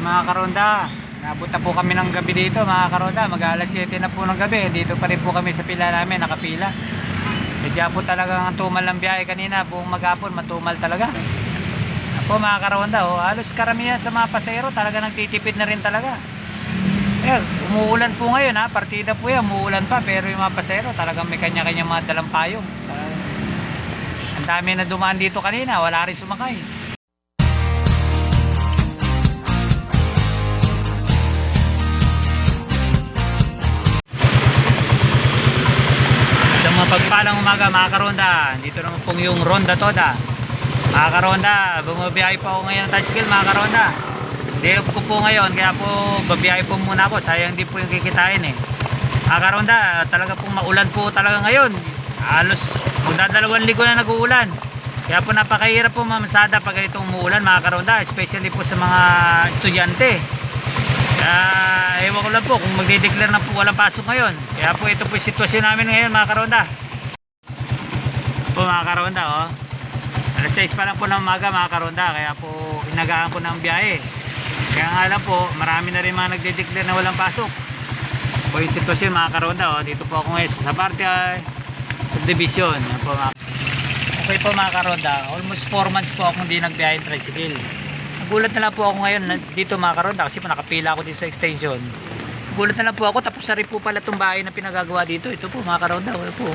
Eh, mga karonda, nabot na po kami ng gabi dito mga karonda. Mag alas 7 na po ng gabi. Dito pa rin po kami sa pila namin, nakapila. Medya po talaga ang tumal ng biyahe kanina. Buong maghapon, matumal talaga. Ako mga karonda, oh, halos karamihan sa mga pasero talaga nagtitipid na rin talaga. Eh, umuulan po ngayon ha, partida po yan, umuulan pa. Pero yung mga pasero talagang may kanya-kanya mga dalang payong. Ah, ang dami na dumaan dito kanina, wala rin sumakay. Sa mga pagpalang umaga mga karonda, dito naman pong yung Ronda Toda. Mga karonda, bumabiyahe po ako ngayon ng tricycle mga karonda. Day ko po ngayon, kaya po babiyahe po muna ako. Sayang din po yung kikitain eh. Mga karonda, talaga pong maulan po talaga ngayon. Halos magdadalawang linggo na nag-uulan. Kaya po napakahirap po mamasada pag ganitong umuulan mga karonda, especially po sa mga estudyante. Kaya ewan ko lang po kung magde-declare na po walang pasok ngayon. Kaya po ito po yung sitwasyon namin ngayon mga karonda. Po mga karonda oh. Alas 6 pa lang po ng umaga mga karonda. Kaya po inagaan po ng biyahe. Kaya nga lang po marami na rin mga nagde-declare na walang pasok. Po yung sitwasyon mga karonda oh. Dito po ako ngayon sa Sabartia subdivision. Po mga Okay po mga karonda, almost 4 months po akong hindi nagbiyahe ng tricycle. Nagulat na lang po ako ngayon dito mga karonda kasi nakapila ako dito sa extension. Nagulat na lang po ako tapos na rin po pala itong bahay na pinagagawa dito. Ito po mga karonda, wala po.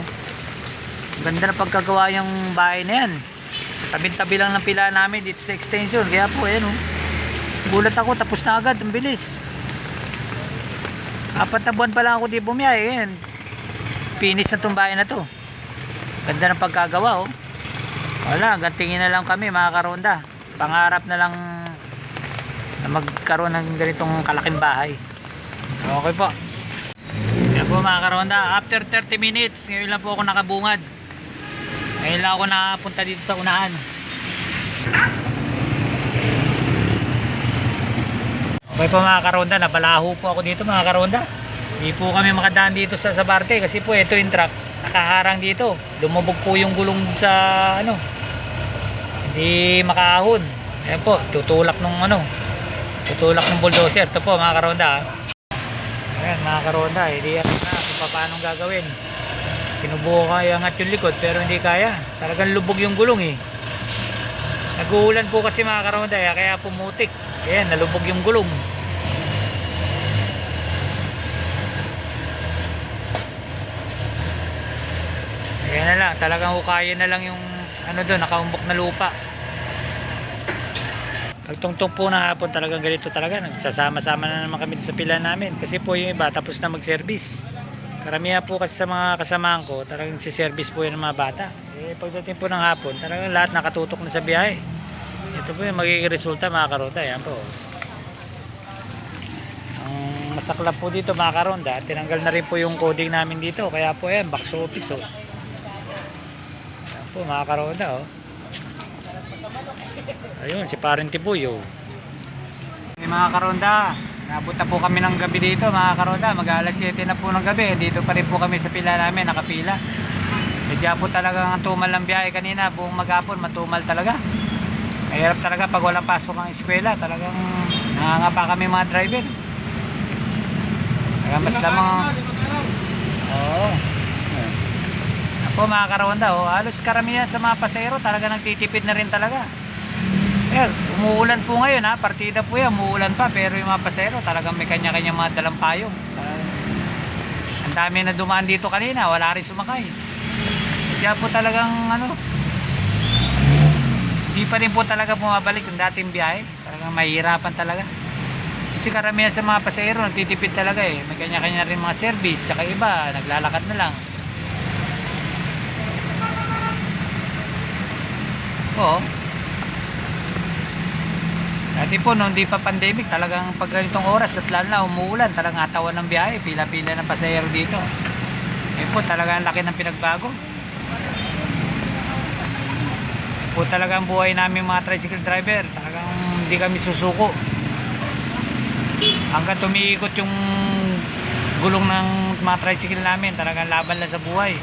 Ganda na pagkagawa yung bahay na yan. Tabi-tabi lang ng pila namin dito sa extension. Kaya po, ayan oh. Gulat ako, tapos na agad, ang bilis. Apat na buwan pa lang ako di bumiyahe. Ayan. Finish na itong bahay na to. Ganda ng pagkagawa oh. Wala, gantingin na lang kami mga karonda. Pangarap na lang na magkaroon ng ganitong kalaking bahay. Okay po. Yan po mga karonda, after 30 minutes, ngayon lang po ako nakabungad. Ngayon lang ako nakapunta dito sa unahan. Okay po mga karonda, nabalaho po ako dito mga karonda. Hindi po kami makadaan dito sa Sabarte kasi po ito yung truck nakaharang dito. Lumubog po yung gulong sa ano. Hindi makahon. Ayan po, tutulak nung ano. Tutulak ng bulldozer. Ito po mga karonda. ah. Ayan mga karonda, hindi alam na kung paano gagawin. Sinubukan kaya angat yung likod pero hindi kaya. Talagang lubog yung gulong eh. Nag-uulan po kasi mga karonda eh, kaya pumutik. Ayan, nalubog yung gulong. Ayan na lang, talagang hukayin na lang yung ano doon, nakaumbok na lupa. Pagtungtong po na hapon talagang ganito talaga. Nagsasama-sama na naman kami sa pila namin. Kasi po yung iba tapos na mag-service. Karamihan po kasi sa mga kasamahan ko, talagang si service po yun ng mga bata. Eh, pagdating po ng hapon, talagang lahat nakatutok na sa biyahe. Ito po yung magiging resulta mga karonda. Yan po. Ang masaklap po dito mga karonda, tinanggal na rin po yung coding namin dito. Kaya po yan, box office oh. Yan po mga karonda oh. Ayun, si Parang Tibuyo. Hey, mga karonda, nabot na po kami ng gabi dito mga karonda. Mag alas 7 na po ng gabi. Dito pa rin po kami sa pila namin, nakapila. Medya po talaga ang tumal ng biyahe kanina. Buong maghapon, matumal talaga. Mahirap talaga pag walang pasok ang eskwela. Talagang nangangapa kami mga driver. Talagang mas lamang... Oo. Ako mga karonda, oh, halos karamihan sa mga pasero talaga nagtitipid na rin talaga. Eh, umuulan po ngayon ha, partida po yan, umuulan pa, pero yung mga pasero talagang may kanya-kanya mga dalang payong. Ah, ang dami na dumaan dito kanina, wala rin sumakay. Kaya po talagang ano, di pa rin po talaga bumabalik yung dating biyahe. Talagang mahirapan talaga. Kasi karamihan sa mga pasero nagtitipid talaga eh. May kanya-kanya rin mga service, saka iba, naglalakad na lang. Oo. Dati po, nung di pa pandemic, talagang pag ganitong oras at lalo na umuulan, talagang atawan ng biyahe, pila-pila ng pasahero dito. Eh po, talagang laki ng pinagbago. Po talaga ang buhay namin mga tricycle driver, talagang hindi kami susuko. Hanggang tumiikot yung gulong ng mga tricycle namin, talagang laban lang sa buhay.